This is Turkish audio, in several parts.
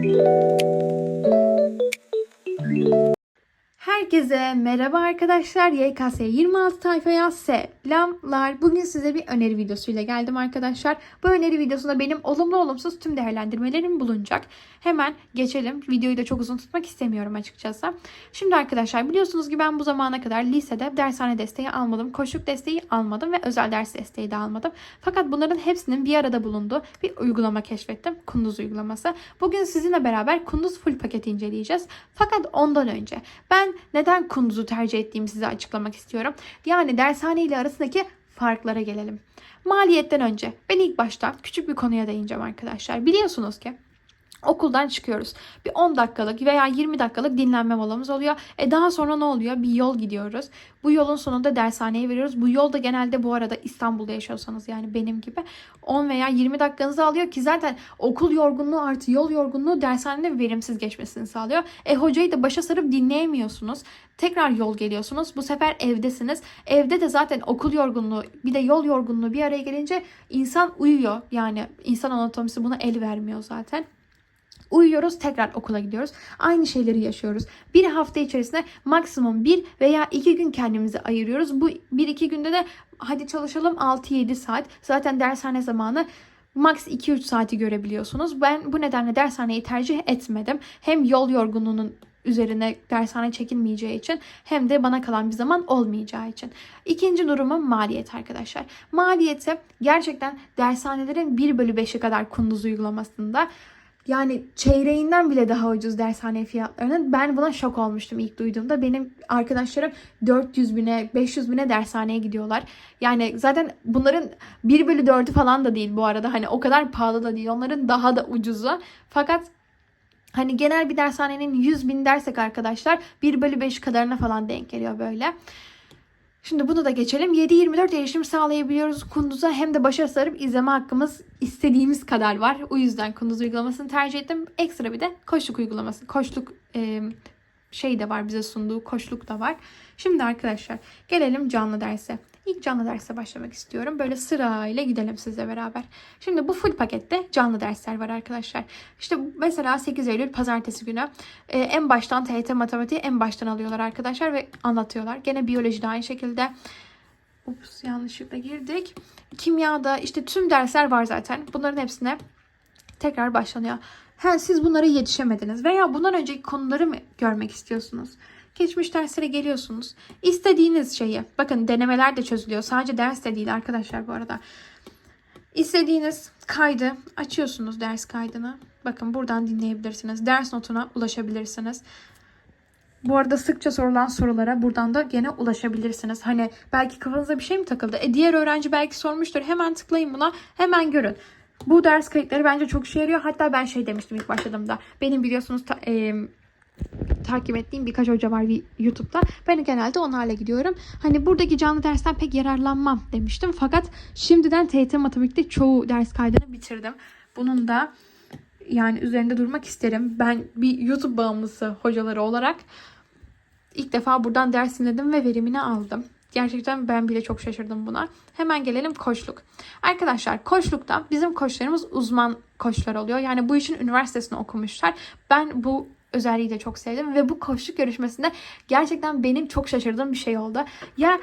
Thank you. Herkese merhaba arkadaşlar. YKS 26 tayfaya selamlar. Bugün size bir öneri videosuyla geldim arkadaşlar. Bu öneri videosunda benim olumlu olumsuz tüm değerlendirmelerim bulunacak. Hemen geçelim. Videoyu da çok uzun tutmak istemiyorum açıkçası. Şimdi arkadaşlar biliyorsunuz ki ben bu zamana kadar lisede dershane desteği almadım. Koşuk desteği almadım ve özel ders desteği de almadım. Fakat bunların hepsinin bir arada bulunduğu bir uygulama keşfettim. Kunduz uygulaması. Bugün sizinle beraber Kunduz full paketi inceleyeceğiz. Fakat ondan önce ben neden Kunduz'u tercih ettiğimi size açıklamak istiyorum. Yani dershane ile arasındaki farklara gelelim. Maliyetten önce ben ilk başta küçük bir konuya değineceğim arkadaşlar. Biliyorsunuz ki Okuldan çıkıyoruz. Bir 10 dakikalık veya 20 dakikalık dinlenme molamız oluyor. E daha sonra ne oluyor? Bir yol gidiyoruz. Bu yolun sonunda dershaneye veriyoruz. Bu yol da genelde bu arada İstanbul'da yaşıyorsanız yani benim gibi 10 veya 20 dakikanızı alıyor ki zaten okul yorgunluğu artı yol yorgunluğu dershanede verimsiz geçmesini sağlıyor. E hocayı da başa sarıp dinleyemiyorsunuz. Tekrar yol geliyorsunuz. Bu sefer evdesiniz. Evde de zaten okul yorgunluğu bir de yol yorgunluğu bir araya gelince insan uyuyor. Yani insan anatomisi buna el vermiyor zaten. Uyuyoruz tekrar okula gidiyoruz. Aynı şeyleri yaşıyoruz. Bir hafta içerisinde maksimum bir veya iki gün kendimizi ayırıyoruz. Bu bir iki günde de hadi çalışalım 6-7 saat. Zaten dershane zamanı max 2-3 saati görebiliyorsunuz. Ben bu nedenle dershaneyi tercih etmedim. Hem yol yorgunluğunun üzerine dershane çekilmeyeceği için hem de bana kalan bir zaman olmayacağı için. İkinci durumum maliyet arkadaşlar. Maliyeti gerçekten dershanelerin 1 bölü 5'i kadar kunduz uygulamasında yani çeyreğinden bile daha ucuz dershane fiyatlarının. Ben buna şok olmuştum ilk duyduğumda. Benim arkadaşlarım 400 bine, 500 bine dershaneye gidiyorlar. Yani zaten bunların 1 bölü 4'ü falan da değil bu arada. Hani o kadar pahalı da değil. Onların daha da ucuzu. Fakat hani genel bir dershanenin 100 bin dersek arkadaşlar 1 bölü 5 kadarına falan denk geliyor böyle. Şimdi bunu da geçelim. 7-24 erişim sağlayabiliyoruz Kunduz'a. Hem de başa sarıp izleme hakkımız istediğimiz kadar var. O yüzden Kunduz uygulamasını tercih ettim. Ekstra bir de koşluk uygulaması. Koşluk e, şey de var bize sunduğu koşluk da var. Şimdi arkadaşlar gelelim canlı derse. İlk canlı derse başlamak istiyorum. Böyle sırayla gidelim sizle beraber. Şimdi bu full pakette canlı dersler var arkadaşlar. İşte mesela 8 Eylül pazartesi günü e, en baştan TYT matematiği en baştan alıyorlar arkadaşlar ve anlatıyorlar. Gene biyoloji de aynı şekilde. Ups yanlışlıkla girdik. Kimyada işte tüm dersler var zaten. Bunların hepsine tekrar başlanıyor. Ha, siz bunlara yetişemediniz veya bundan önceki konuları mı görmek istiyorsunuz? Geçmiş derslere geliyorsunuz. İstediğiniz şeyi. Bakın denemeler de çözülüyor. Sadece ders de değil arkadaşlar bu arada. İstediğiniz kaydı açıyorsunuz ders kaydını. Bakın buradan dinleyebilirsiniz. Ders notuna ulaşabilirsiniz. Bu arada sıkça sorulan sorulara buradan da gene ulaşabilirsiniz. Hani belki kafanıza bir şey mi takıldı? E diğer öğrenci belki sormuştur. Hemen tıklayın buna. Hemen görün. Bu ders kayıtları bence çok işe yarıyor. Hatta ben şey demiştim ilk başladığımda. Benim biliyorsunuz ta- e, takip ettiğim birkaç hoca var bir YouTube'da. Ben genelde onlarla gidiyorum. Hani buradaki canlı dersten pek yararlanmam demiştim. Fakat şimdiden TYT matematikte çoğu ders kaydını bitirdim. Bunun da yani üzerinde durmak isterim. Ben bir YouTube bağımlısı hocaları olarak ilk defa buradan ders dinledim ve verimini aldım. Gerçekten ben bile çok şaşırdım buna. Hemen gelelim koçluk. Arkadaşlar koçlukta bizim koçlarımız uzman koçlar oluyor. Yani bu işin üniversitesini okumuşlar. Ben bu özelliği de çok sevdim ve bu koçluk görüşmesinde gerçekten benim çok şaşırdığım bir şey oldu. Ya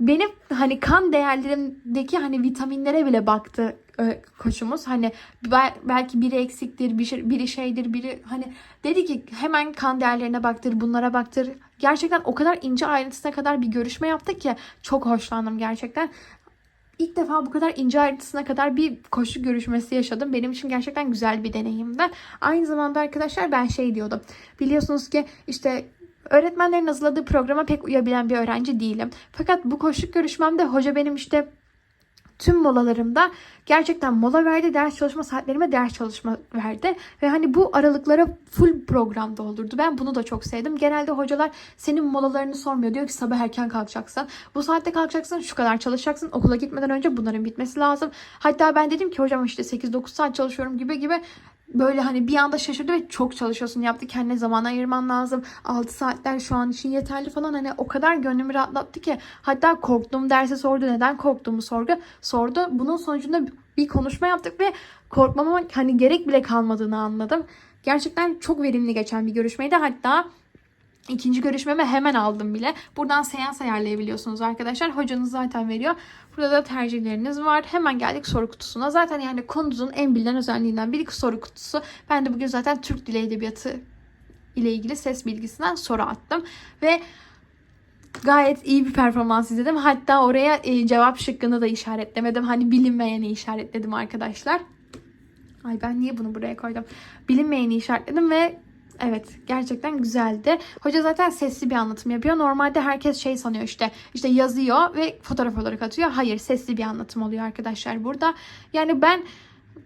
benim hani kan değerlerimdeki hani vitaminlere bile baktı e, koçumuz. Hani bel- belki biri eksiktir, şey- biri şeydir, biri hani dedi ki hemen kan değerlerine baktır, bunlara baktır. Gerçekten o kadar ince ayrıntısına kadar bir görüşme yaptık ki çok hoşlandım gerçekten. İlk defa bu kadar ince ayrıntısına kadar bir koşu görüşmesi yaşadım. Benim için gerçekten güzel bir deneyimdi. Aynı zamanda arkadaşlar ben şey diyordum. Biliyorsunuz ki işte öğretmenlerin hazırladığı programa pek uyabilen bir öğrenci değilim. Fakat bu koşluk görüşmemde hoca benim işte tüm molalarımda gerçekten mola verdi. Ders çalışma saatlerime ders çalışma verdi. Ve hani bu aralıklara full program doldurdu. Ben bunu da çok sevdim. Genelde hocalar senin molalarını sormuyor. Diyor ki sabah erken kalkacaksın. Bu saatte kalkacaksın. Şu kadar çalışacaksın. Okula gitmeden önce bunların bitmesi lazım. Hatta ben dedim ki hocam işte 8-9 saat çalışıyorum gibi gibi böyle hani bir anda şaşırdı ve çok çalışıyorsun. Yaptı kendine zaman ayırman lazım. 6 saatler şu an için yeterli falan. Hani o kadar gönlümü rahatlattı ki. Hatta korktuğum derse sordu. Neden korktuğumu sordu sordu. Bunun sonucunda bir konuşma yaptık ve korkmama hani gerek bile kalmadığını anladım. Gerçekten çok verimli geçen bir görüşmeydi. Hatta İkinci görüşmeme hemen aldım bile. Buradan seans ayarlayabiliyorsunuz arkadaşlar. Hocanız zaten veriyor. Burada da tercihleriniz var. Hemen geldik soru kutusuna. Zaten yani konunuzun en bilinen özelliğinden biri soru kutusu. Ben de bugün zaten Türk Dili Edebiyatı ile ilgili ses bilgisinden soru attım. Ve gayet iyi bir performans izledim. Hatta oraya e, cevap şıkkını da işaretlemedim. Hani bilinmeyeni işaretledim arkadaşlar. Ay ben niye bunu buraya koydum? Bilinmeyeni işaretledim ve Evet gerçekten güzeldi. Hoca zaten sesli bir anlatım yapıyor. Normalde herkes şey sanıyor işte işte yazıyor ve fotoğraf olarak atıyor. Hayır sesli bir anlatım oluyor arkadaşlar burada. Yani ben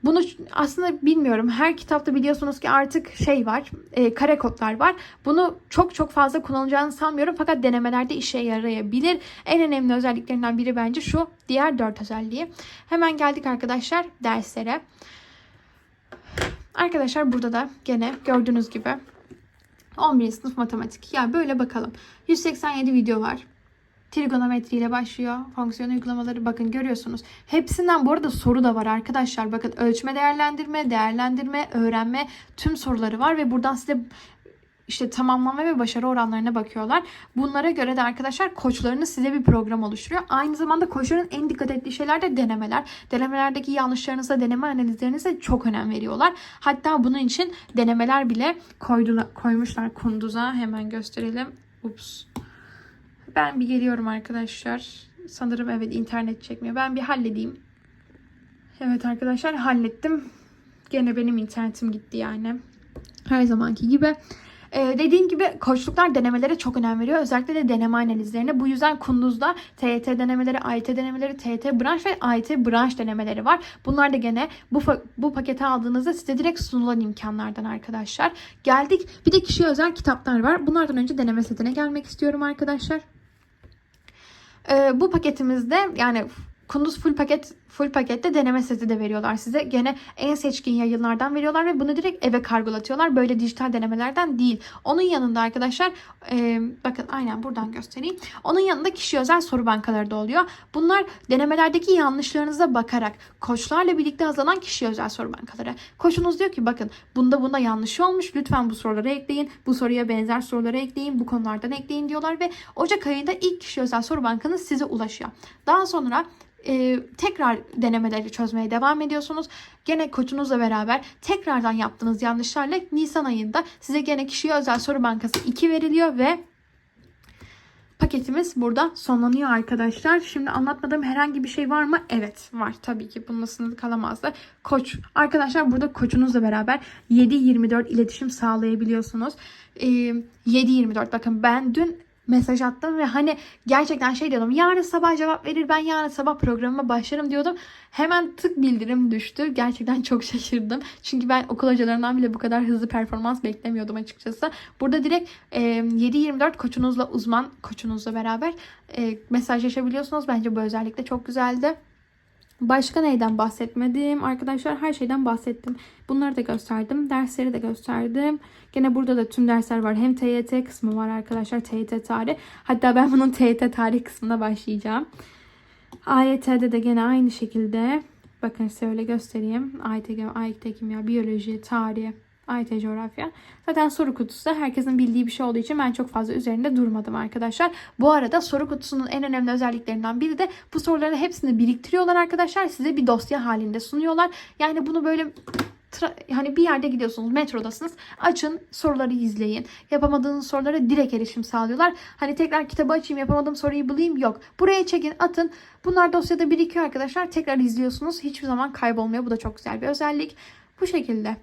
bunu aslında bilmiyorum. Her kitapta biliyorsunuz ki artık şey var. E, kare kodlar var. Bunu çok çok fazla kullanacağını sanmıyorum. Fakat denemelerde işe yarayabilir. En önemli özelliklerinden biri bence şu. Diğer dört özelliği. Hemen geldik arkadaşlar derslere. Arkadaşlar burada da gene gördüğünüz gibi 11. sınıf matematik. Yani böyle bakalım. 187 video var. Trigonometri ile başlıyor. Fonksiyon uygulamaları bakın görüyorsunuz. Hepsinden bu arada soru da var arkadaşlar. Bakın ölçme değerlendirme, değerlendirme, öğrenme tüm soruları var ve buradan size işte tamamlama ve başarı oranlarına bakıyorlar. Bunlara göre de arkadaşlar koçlarınız size bir program oluşturuyor. Aynı zamanda koçların en dikkat ettiği şeyler de denemeler. Denemelerdeki yanlışlarınıza, deneme analizlerinize çok önem veriyorlar. Hatta bunun için denemeler bile koydular, koymuşlar kunduza. Hemen gösterelim. Ups. Ben bir geliyorum arkadaşlar. Sanırım evet internet çekmiyor. Ben bir halledeyim. Evet arkadaşlar hallettim. Gene benim internetim gitti yani. Her zamanki gibi. Ee, dediğim gibi koçluklar denemelere çok önem veriyor. Özellikle de deneme analizlerine. Bu yüzden Kunduz'da TYT denemeleri, AYT denemeleri, TYT branş ve AYT branş denemeleri var. Bunlar da gene bu, bu paketi aldığınızda size direkt sunulan imkanlardan arkadaşlar. Geldik. Bir de kişiye özel kitaplar var. Bunlardan önce deneme setine gelmek istiyorum arkadaşlar. Ee, bu paketimizde yani Kunduz full paket full pakette deneme seti de veriyorlar size. Gene en seçkin yayınlardan veriyorlar ve bunu direkt eve kargolatıyorlar. Böyle dijital denemelerden değil. Onun yanında arkadaşlar e, bakın aynen buradan göstereyim. Onun yanında kişi özel soru bankaları da oluyor. Bunlar denemelerdeki yanlışlarınıza bakarak koçlarla birlikte hazırlanan kişi özel soru bankaları. Koçunuz diyor ki bakın bunda bunda yanlış olmuş. Lütfen bu soruları ekleyin. Bu soruya benzer soruları ekleyin. Bu konulardan ekleyin diyorlar ve Ocak ayında ilk kişi özel soru bankanız size ulaşıyor. Daha sonra e, tekrar denemeleri çözmeye devam ediyorsunuz. Gene koçunuzla beraber tekrardan yaptığınız yanlışlarla Nisan ayında size gene kişiye özel soru bankası 2 veriliyor ve paketimiz burada sonlanıyor arkadaşlar. Şimdi anlatmadığım herhangi bir şey var mı? Evet var tabii ki. Bununla sınırlı kalamazdı. Koç. Arkadaşlar burada koçunuzla beraber 7-24 iletişim sağlayabiliyorsunuz. Ee, 7-24 bakın ben dün mesaj attım ve hani gerçekten şey diyordum. Yarın sabah cevap verir ben yarın sabah programıma başlarım diyordum. Hemen tık bildirim düştü. Gerçekten çok şaşırdım. Çünkü ben okul hocalarından bile bu kadar hızlı performans beklemiyordum açıkçası. Burada direkt e, 7-24 koçunuzla uzman koçunuzla beraber e, mesajlaşabiliyorsunuz. Bence bu özellik de çok güzeldi. Başka neyden bahsetmedim? Arkadaşlar her şeyden bahsettim. Bunları da gösterdim. Dersleri de gösterdim. Gene burada da tüm dersler var. Hem TYT kısmı var arkadaşlar. TYT tarih. Hatta ben bunun TYT tarih kısmına başlayacağım. AYT'de de gene aynı şekilde. Bakın size öyle göstereyim. AYT, AYT kimya, biyoloji, tarih, AYT coğrafya. Zaten soru kutusu da herkesin bildiği bir şey olduğu için ben çok fazla üzerinde durmadım arkadaşlar. Bu arada soru kutusunun en önemli özelliklerinden biri de bu soruların hepsini biriktiriyorlar arkadaşlar. Size bir dosya halinde sunuyorlar. Yani bunu böyle hani bir yerde gidiyorsunuz metrodasınız. Açın soruları izleyin. Yapamadığınız sorulara direkt erişim sağlıyorlar. Hani tekrar kitabı açayım yapamadığım soruyu bulayım yok. Buraya çekin atın. Bunlar dosyada birikiyor arkadaşlar. Tekrar izliyorsunuz. Hiçbir zaman kaybolmuyor. Bu da çok güzel bir özellik. Bu şekilde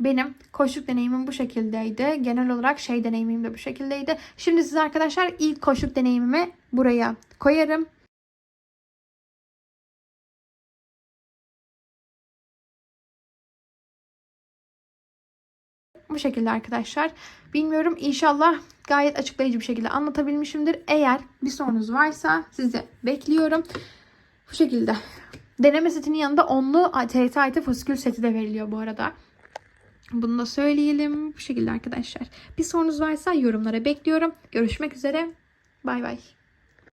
benim koşuk deneyimim bu şekildeydi. Genel olarak şey deneyimim de bu şekildeydi. Şimdi size arkadaşlar ilk koşuk deneyimimi buraya koyarım. Bu şekilde arkadaşlar. Bilmiyorum inşallah gayet açıklayıcı bir şekilde anlatabilmişimdir. Eğer bir sorunuz varsa sizi bekliyorum. Bu şekilde. Deneme setinin yanında onlu TRT IT fasikül seti de veriliyor bu arada. Bunu da söyleyelim. Bu şekilde arkadaşlar. Bir sorunuz varsa yorumlara bekliyorum. Görüşmek üzere. Bay bay.